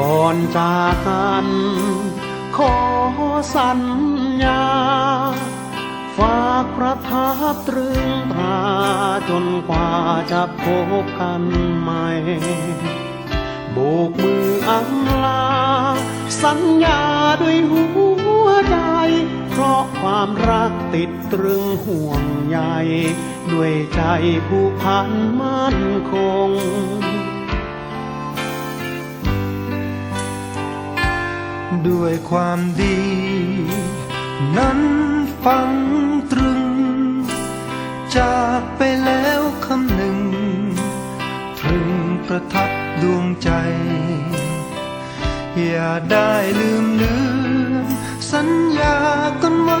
ก่อนจากันขอสัญญา ฝากประทับตรึงตราจนกว่าจะพบกันใหม่โบกมืออำลา สัญญาด้วยหัวใจ เพราะความรักติดตรึงห่วงใยด้วยใจผู้พันมั่นคง ด้วยความดี นั้นฟังตรึง จากไปแล้วคำหนึ่งตรึงประทับดวงใจ อย่าได้ลืมเลือนสัญญากันไว้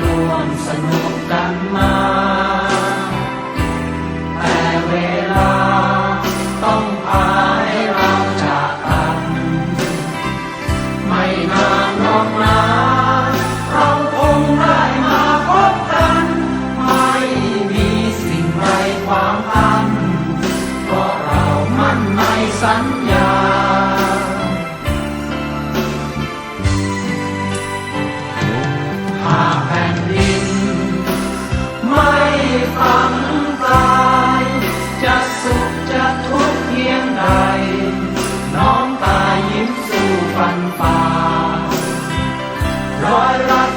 ร่วมสนุกกันมา heart.